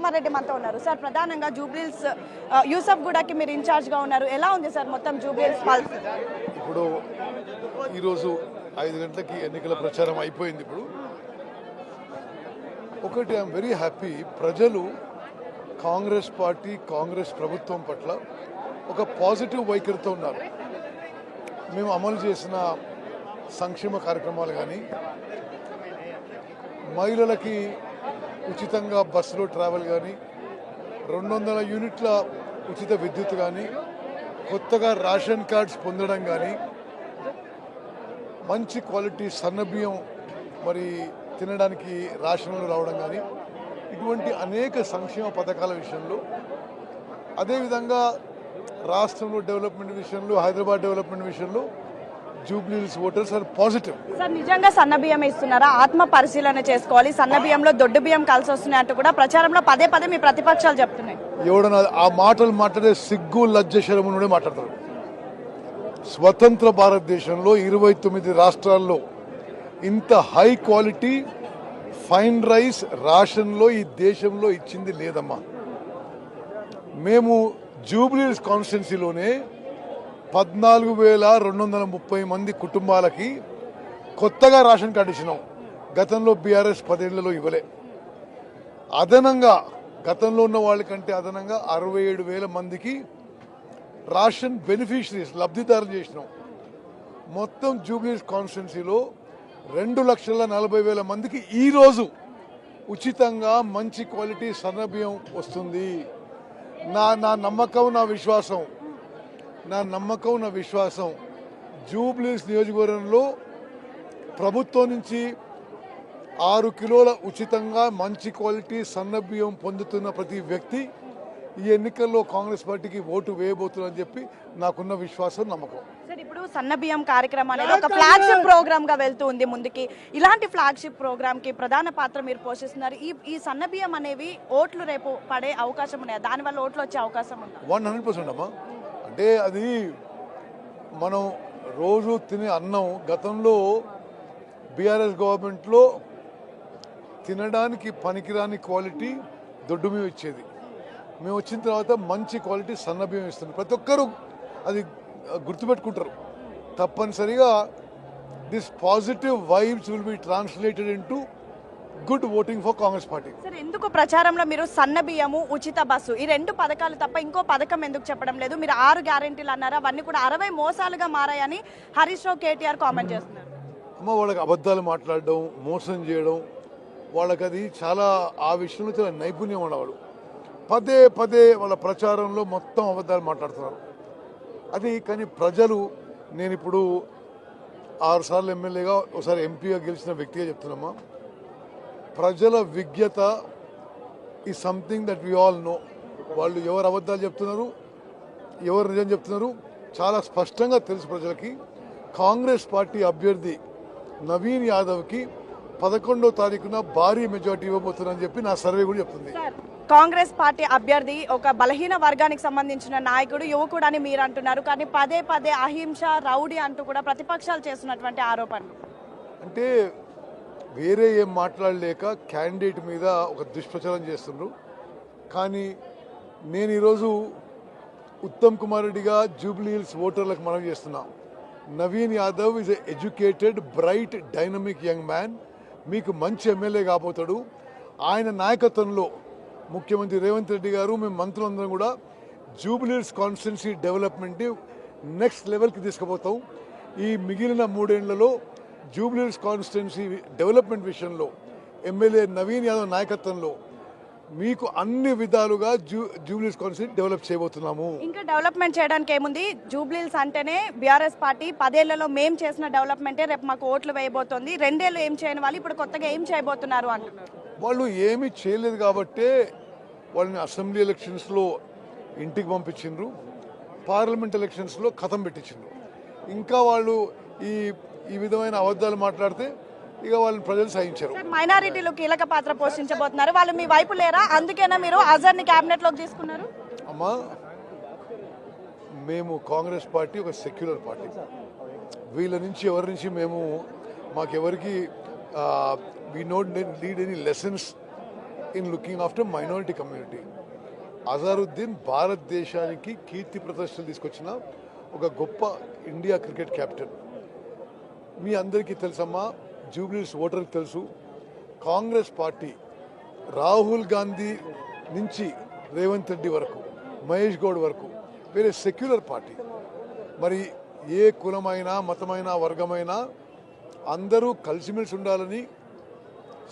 కుమార్ రెడ్డి మనతో ఉన్నారు. సార్ ప్రధానంగా జూబ్లీల్స్ యూసఫ్ గూడకి మీరు ఇన్ఛార్జ్గా ఉన్నారు. ఎలా ఉంది సార్ మొత్తం జూబ్లీల్స్ పాలసీ ఇప్పుడు ఈరోజు ఐదు గంటలకి ఎన్నికల ప్రచారం అయిపోయింది ఇప్పుడు. ఒకటి ఐఎమ్ వెరీ హ్యాపీ ప్రజలు కాంగ్రెస్ పార్టీ కాంగ్రెస్ ప్రభుత్వం పట్ల ఒక పాజిటివ్ వైఖరితో ఉన్నారు. మేము అమలు చేసిన సంక్షేమ కార్యక్రమాలు కానీ మహిళలకి ఉచితంగా బస్సులో ట్రావెల్ కానీ రెండు వందల యూనిట్ల ఉచిత విద్యుత్ కానీ కొత్తగా రేషన్ కార్డ్స్ పొందడం కానీ మంచి క్వాలిటీ సన్నబియ్యం మరి తినడానికి రేషన్లు రావడం కానీ ఇటువంటి అనేక సంక్షేమ పథకాల విషయంలో అదేవిధంగా రాష్ట్రంలో డెవలప్మెంట్ విషయంలో హైదరాబాద్ డెవలప్మెంట్ విషయంలో Jubilees voters are positive. Sir నిజంగా సన్న బియ్యం ఇస్తున్నారా ఆత్మ పరిశీలన చేసుకోవాలి. సన్న బియ్యంలో దొడ్డు బియ్యం కలిసి వస్తున్నాయి అంటూ కూడా ప్రచారంలో పదే పదే మీ ప్రతిపక్షాలు చెప్తున్నాయి. ఎవడన్నా ఆ మాటలు మాట్లాడే సిగ్గు లజ్జ శరము నుండి మాట్లాడతారు స్వతంత్ర భారతదేశంలో ఇరవై తొమ్మిది రాష్ట్రాల్లో ఇంత హై క్వాలిటీ ఫైన్ రైస్ రాషన్లో ఈ దేశంలో ఇచ్చింది లేదమ్మా. మేము జూబ్లీస్ కాన్స్టిట్యున్సీలోనే పద్నాలుగు వేల రెండు వందల ముప్పై మంది కుటుంబాలకి కొత్తగా రేషన్ కార్డు ఇచ్చినాం. గతంలో బీఆర్ఎస్ పదేళ్ళలో ఇవ్వలే. అదనంగా గతంలో ఉన్న వాళ్ళకంటే అదనంగా అరవై ఏడు వేల మందికి రేషన్ బెనిఫిషరీస్ లబ్ధిదారులు చేసినాం. మొత్తం జూబ్లీస్ కాన్స్టిట్యున్సీలో రెండు లక్షల నలభై వేల మందికి ఈరోజు ఉచితంగా మంచి క్వాలిటీ సన్నబియ్యం వస్తుంది. నా నా నమ్మకం నా విశ్వాసం నా నమ్మకం నా విశ్వాసం. జూబ్లీస్ నియోజకవర్గంలో ప్రభుత్వం నుంచి ఆరు కిలోల ఉచితంగా మంచి క్వాలిటీ సన్నబియ్యం పొందుతున్న ప్రతి వ్యక్తి ఈ ఎన్నికల్లో కాంగ్రెస్ పార్టీకి ఓటు వేయబోతున్నారని చెప్పి నాకున్న విశ్వాసం నమ్మకం. సార్ ఇప్పుడు సన్న బియ్యం కార్యక్రమం అనేది ఒక ఫ్లాగ్షిప్ ప్రోగ్రామ్గా వెళ్తూ ఉంది ముందుకి. ఇలాంటి ఫ్లాగ్షిప్ ప్రోగ్రామ్కి ప్రధాన పాత్ర మీరు పోషిస్తున్నారు. ఈ ఈ సన్న బియ్యం అనేవి ఓట్లు రేపు పడే అవకాశం ఉన్నాయి? దానివల్ల ఓట్లు వచ్చే అవకాశం ఉందా? వన్ హండ్రెడ్ పర్సెంట్ అమ్మా. అంటే అది మనం రోజు తినే అన్నం గతంలో బీఆర్ఎస్ గవర్నమెంట్లో తినడానికి పనికిరాని క్వాలిటీ దొడ్డు బియ్యం ఇచ్చేది. మేము వచ్చిన తర్వాత మంచి క్వాలిటీ సన్న బియ్యం ఇస్తుంది. ప్రతి ఒక్కరూ అది గుర్తుపెట్టుకుంటారు. తప్పనిసరిగా this positive vibes will be translated in good voting for Congress party sir ఎందుకు ప్రచారంలో మీరు సన్న బియ్యము ఉచిత బస్సు? ఈ రెండు పథకాలు తప్ప ఇంకో పథకం ఎందుకు చెప్పడం లేదు? మీరు ఆరు గ్యారెంటీలు అన్నారు? అవన్నీ కూడా అరవై మోసాలుగా మారాయని హరీష్ రావు కేటీఆర్ కామెంట్ చేస్తున్నారు. అమ్మ వాళ్ళకి అబద్ధాలు మాట్లాడడం మోసం చేయడం వాళ్ళకి అది చాలా ఆ విషయంలో చాలా నైపుణ్యం ఉన్నవాడు పదే పదే వాళ్ళ ప్రచారంలో మొత్తం అబద్ధాలు మాట్లాడుతున్నారు. అది కానీ ప్రజలు నేను ఇప్పుడు ఆరు సార్లు ఎమ్మెల్యేగా ఒకసారి ఎంపీగా గెలిచిన వ్యక్తిగా చెప్తున్నామా ప్రజల విజ్ఞత ఈ something that we all know వాళ్ళు ఎవరు అబద్ధాలు చెప్తున్నారు ఎవరు నిజం చెప్తున్నారు చాలా స్పష్టంగా తెలుసు ప్రజలకి. కాంగ్రెస్ పార్టీ అభ్యర్థి నవీన్ యాదవ్కి పదకొండో తారీఖున భారీ మెజార్టీ ఇవ్వబోతున్నారని చెప్పి నా సర్వే కూడా చెప్తుంది. కాంగ్రెస్ పార్టీ అభ్యర్థి ఒక బలహీన వర్గానికి సంబంధించిన నాయకుడు యువకుడు అని మీరు అంటున్నారు. కానీ పదే పదే అహింస రౌడీ అంటూ కూడా ప్రతిపక్షాలు చేస్తున్నటువంటి ఆరోపణలు. అంటే వేరే ఏం మాట్లాడలేక క్యాండిడేట్ మీద ఒక దుష్ప్రచారం చేస్తున్నారు కానీ నేను ఈరోజు ఉత్తమ్ కుమార్ రెడ్డిగా జూబ్లీ హిల్స్ ఓటర్లకు మనం చేస్తున్నా. Naveen Yadav is educated bright dynamic young man మీకు మంచి ఎమ్మెల్యే కాబోతాడు. ఆయన నాయకత్వంలో ముఖ్యమంత్రి రేవంత్ రెడ్డి గారు మేము మంత్రులందరం కూడా Jubilee Hills constituency development next లెవెల్కి తీసుకుపోతాం. ఈ మిగిలిన మూడేళ్ళలో జూబ్లీస్ కాన్స్టిట్యున్సీ డెవలప్మెంట్ విషయంలో ఎమ్మెల్యే నవీన్ యాదవ్ నాయకత్వంలో మీకు అన్ని విధాలుగా జూ జూబ్లీస్ కాన్స్టిట్యూన్సీ డెవలప్ చేయబోతున్నాము. ఇంకా డెవలప్మెంట్ చేయడానికి ఏముంది? జూబ్లీల్స్ అంటేనే బీఆర్ఎస్ పార్టీ పదేళ్ళలో మేం చేసిన డెవలప్మెంటే రేపు మాకు ఓట్లు వేయబోతోంది. రెండేళ్ళు ఏం చేయని వాళ్ళు ఇప్పుడు కొత్తగా ఏం చేయబోతున్నారు అంటున్నారు. వాళ్ళు ఏమీ చేయలేదు కాబట్టే వాళ్ళని అసెంబ్లీ ఎలక్షన్స్లో ఇంటికి పంపించిండ్రు. పార్లమెంట్ ఎలక్షన్స్లో కథం పెట్టించిండ్రు. ఇంకా వాళ్ళు ఈ ఈ విధమైన అబద్ధాలు మాట్లాడితే ఇక వాళ్ళని ప్రజలు సహించారు. మైనారిటీలు కీలక పాత్ర పోషించబోతున్నారు. వాళ్ళు మీ వైపు లేరా? అందుకేనా మీరు అజర్ని కేబినెట్లోకి తీసుకున్నారు? అమ్మా మేము కాంగ్రెస్ పార్టీ ఒక సెక్యులర్ పార్టీ. వీళ్ళ నుంచి ఎవరి నుంచి మేము మాకెవరికి we not lead any lessons in looking after minority community Azharuddin భారతదేశానికి కీర్తి ప్రదర్శనలు తీసుకొచ్చిన ఒక గొప్ప ఇండియా క్రికెట్ కెప్టెన్ మీ అందరికీ తెలుసమ్మా జూబ్లీస్ ఓటర్కి తెలుసు. కాంగ్రెస్ పార్టీ రాహుల్ గాంధీ నుంచి రేవంత్ రెడ్డి వరకు మహేష్ గౌడ్ వరకు వేరే సెక్యులర్ పార్టీ. మరి ఏ కులమైనా మతమైనా వర్గమైనా అందరూ కలిసిమెలిసి ఉండాలని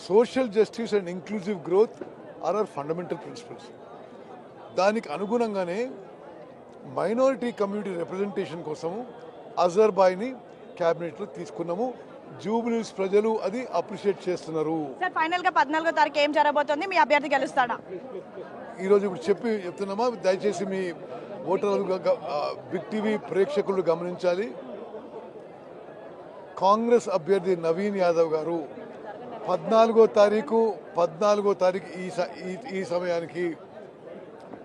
social justice and inclusive growth are are fundamental principles. దానికి అనుగుణంగానే మైనారిటీ కమ్యూనిటీ రిప్రజెంటేషన్ కోసము అజర్బాయ్ని క్యాబినెట్లో తీసుకున్నాము. జూబిలీస్ ప్రజలు అది అప్రిషియేట్ చేస్తున్నారు. సార్ ఫైనల్గా పద్నాలుగో తారీఖు ఏం జరగబోతోంది? మీ అభ్యర్థి గెలుస్తాడా? ఈరోజు ఇప్పుడు చెప్పి చెప్తున్నామా? దయచేసి మీ ఓటర్లు బిగ్ టీవీ ప్రేక్షకులు గమనించాలి. కాంగ్రెస్ అభ్యర్థి నవీన్ యాదవ్ గారు పద్నాలుగో తారీఖు పద్నాలుగో తారీఖు ఈ- ఈ సమయానికి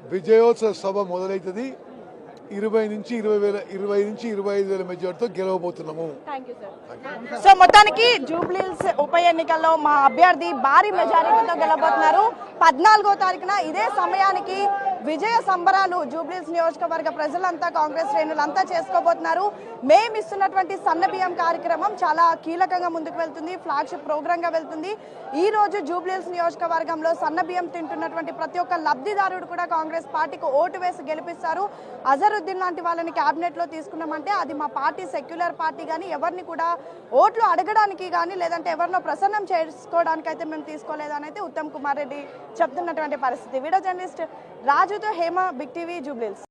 విజయోత్సవ సభ మొదలవుతుంది ఇరవై నుంచి ఇరవై వేల ఇరవై నుంచి ఇరవై ఐదు వేల మెజార్టీతో గెలవబోతున్నాము. సో మొత్తానికి జూబ్లీల్స్ ఉప ఎన్నికల్లో మా అభ్యర్థి భారీ మెజారిటీతో గెలబోతున్నారు పద్నాలుగో తారీఖున ఇదే సమయానికి విజయ సంబరాలు జూబ్లీస్ నియోజకవర్గ ప్రజలంతా కాంగ్రెస్ శ్రేణులంతా చేసుకోబోతున్నారు. మేము ఇస్తున్నటువంటి సన్న బియ్యం కార్యక్రమం చాలా కీలకంగా ముందుకు వెళ్తుంది ఫ్లాగ్షిప్ ప్రోగ్రామ్గా వెళ్తుంది. ఈ రోజు జూబ్లీస్ నియోజకవర్గంలో సన్న బియ్యం తింటున్నటువంటి ప్రతి ఒక్క లబ్ధిదారుడు కూడా కాంగ్రెస్ పార్టీకి ఓటు వేసి గెలిపిస్తారు. అజరుద్దీన్ లాంటి వాళ్ళని క్యాబినెట్లో తీసుకున్నామంటే అది మా పార్టీ సెక్యులర్ పార్టీ కానీ ఎవరిని కూడా ఓట్లు అడగడానికి కానీ లేదంటే ఎవరినో ప్రసన్నం చేసుకోవడానికి అయితే మేము తీసుకోలేదని అయితే ఉత్తమ్ కుమార్ రెడ్డి చెప్తున్నటువంటి పరిస్థితి. వీడియో జర్నలిస్ట్ రాజుతో హేమ బిగ్ టీవీ జూబ్లీల్స్